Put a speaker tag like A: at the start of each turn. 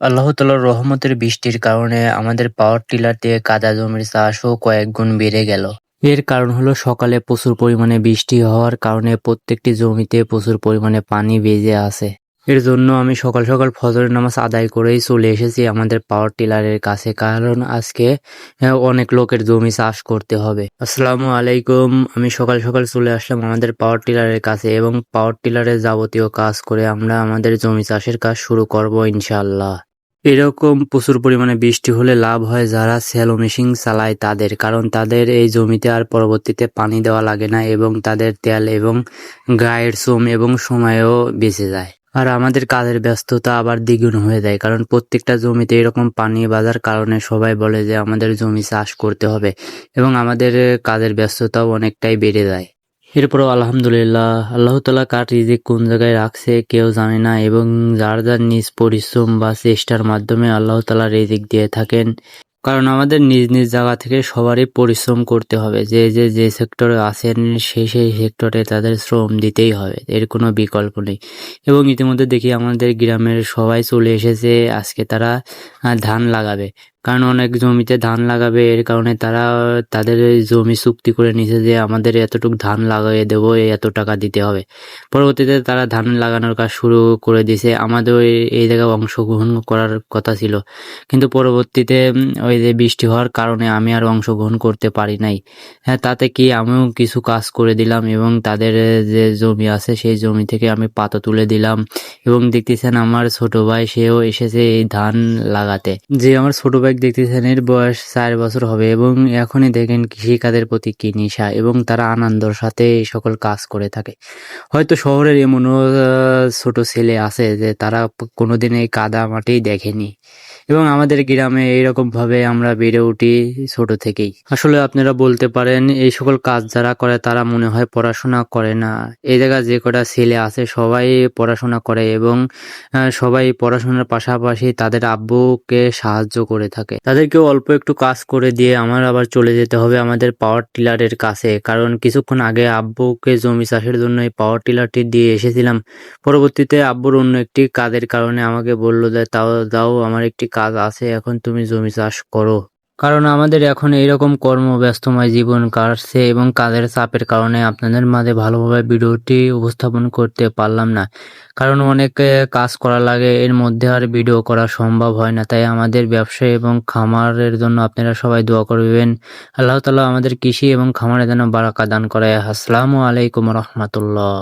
A: আল্লাহ তালার রহমতের বৃষ্টির কারণে আমাদের পাওয়ার টিলার দিয়ে কাদা জমির চাষও কয়েক গুণ বেড়ে গেল। এর কারণ হলো সকালে প্রচুর পরিমাণে বৃষ্টি হওয়ার কারণে প্রত্যেকটি জমিতে প্রচুর পরিমাণে পানি বেজে আছে। এর জন্য আমি সকাল সকাল ফজরের নামাজ আদায় করেই চলে এসেছি আমাদের পাওয়ার টিলারের কাছে, কারণ আজকে অনেক লোকের জমি চাষ করতে হবে। আসসালামু আলাইকুম। আমি সকাল সকাল চলে আসলাম আমাদের পাওয়ার টিলারের কাছে এবং পাওয়ার টিলারের যাবতীয় কাজ করে আমরা আমাদের জমি চাষের কাজ শুরু করব ইনশাআল্লাহ। এরকম প্রচুর পরিমাণে বৃষ্টি হলে লাভ হয় যারা স্যালো মেশিন চালায় তাদের, কারণ তাদের এই জমিতে আর পরবর্তীতে পানি দেওয়া লাগে না এবং তাদের তেল এবং গায়ের শ্রম এবং সময়ও বেঁচে যায়। আর আমাদের কাজের ব্যস্ততা আবার দ্বিগুণ হয়ে যায়, কারণ প্রত্যেকটা জমিতে এরকম পানি বাজার কারণে সবাই বলে যে আমাদের জমি চাষ করতে হবে এবং আমাদের কাজের ব্যস্ততাও অনেকটাই বেড়ে যায়। এরপরও আলহামদুলিল্লাহ, আল্লাহ তালা কার রিজিক কোন জায়গায় রাখছে কেউ জানে না এবং যার যার নিজ পরিশ্রম বা চেষ্টার মাধ্যমে আল্লাহ তালা রিজিক দিয়ে থাকেন। কারণ আমাদের নিজ নিজ জায়গা থেকে সবারই পরিশ্রম করতে হবে। যে যে যে সেক্টরে আছেন সেই সেই সেক্টরে তাদের শ্রম দিতেই হবে। এর কোনো বিকল্প নেই। এবং ইতিমধ্যে দেখি আমাদের গ্রামের সবাই চলে এসেছে। আজকে তারা ধান লাগাবে। কারণ অনেক জমিতে ধান লাগাবে, এর কারণে তারা, তাদের জমি চুক্তি করে নিছে যে আমাদের এতটুক ধান লাগাইয়ে দেবো এত টাকা দিতে হবে। পরবর্তীতে তারা ধান লাগানোর কাজ শুরু করে দিয়েছে আমাদের এই জায়গায় অংশগ্রহণ করার কথা ছিল। কিন্তু পরবর্তীতে, ওই যে বৃষ্টি হওয়ার কারণে আমি আর অংশগ্রহণ করতে পারি নাই। হ্যাঁ তাতে কি আমিও কিছু কাজ করে দিলাম এবং তাদের যে জমি আছে, সেই জমি থেকে আমি পাতা তুলে দিলাম। এবং দেখতেছেন আমার ছোট ভাই, সেও এসেছে এই ধান লাগাতে। যে আমার ছোট ভাই দেখতেছেন এর বয়স চার বছর হবে এবং এখনই দেখেন কৃষিকাজের প্রতি কি নেশা এবং তারা আনন্দর সাথে সকল কাজ করে থাকে। হয়তো শহরের এমনও ছোট ছেলে আছে যে তারা কোনোদিন এই কাদা মাটি দেখেনি। এবং আমাদের গ্রামে এইরকম ভাবে আমরা বেড়ে উঠি ছোট থেকেই। আসলে আপনারা বলতে পারেন, এই সকল কাজ যারা করে তারা মনে হয় পড়াশোনা করে না। এই জায়গায় যে কটা ছেলে আছে সবাই পড়াশোনা করে এবং সবাই পড়াশোনার পাশাপাশি তাদের আব্বুকে সাহায্য করে থাকে। তাদেরকেও অল্প একটু কাজ করে দিয়ে আমার আবার চলে যেতে হবে আমাদের পাওয়ার টিলারের কাছে। কারণ কিছুক্ষণ আগে আব্বুকে জমি চাষের জন্য এই পাওয়ার টিলারটি দিয়ে এসেছিলাম। পরবর্তীতে আব্বুর অন্য একটি কাজের কারণে আমাকে বলল যে, তাও, দাও, আমার একটি কাজ আছে, এখন তুমি জমি চাষ করো। কারণ আমাদের এখন এইরকম কর্মব্যস্তময় জীবন কাটছে এবং কাজের চাপের কারণে আপনাদের মাঝে ভালোভাবে ভিডিওটি উপস্থাপন করতে পারলাম না। কারণ অনেক কাজ করা লাগে, এর মধ্যে আর ভিডিও করা সম্ভব হয় না। তাই আমাদের ব্যবসা এবং খামারের জন্য আপনারা সবাই দোয়া করবেন। আল্লাহ তালা আমাদের কৃষি এবং খামারে যেন বারাকা দান করে আসসালামু আলাইকুম রহমতুল্লাহ।